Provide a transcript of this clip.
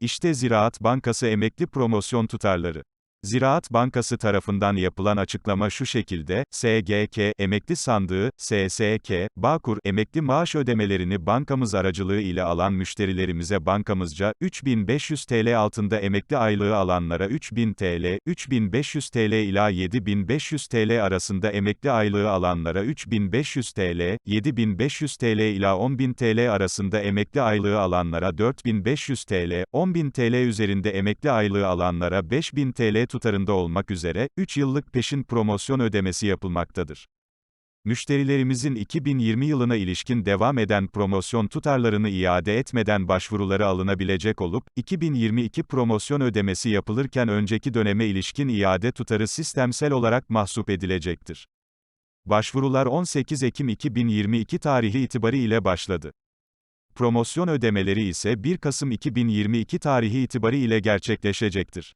İşte Ziraat Bankası emekli promosyon tutarları. Ziraat Bankası tarafından yapılan açıklama şu şekilde, SGK, emekli sandığı, SSK, Bağkur, emekli maaş ödemelerini bankamız aracılığı ile alan müşterilerimize bankamızca, 3500 TL altında emekli aylığı alanlara 3000 TL, 3500 TL ila 7500 TL arasında emekli aylığı alanlara 3500 TL, 7500 TL ila 10000 TL arasında emekli aylığı alanlara 4500 TL, 10000 TL üzerinde emekli aylığı alanlara 5000 TL tutarında olmak üzere, 3 yıllık peşin promosyon ödemesi yapılmaktadır. Müşterilerimizin 2020 yılına ilişkin devam eden promosyon tutarlarını iade etmeden başvuruları alınabilecek olup, 2022 promosyon ödemesi yapılırken önceki döneme ilişkin iade tutarı sistemsel olarak mahsup edilecektir. Başvurular 18 Ekim 2022 tarihi itibari ile başladı. Promosyon ödemeleri ise 1 Kasım 2022 tarihi itibari ile gerçekleşecektir.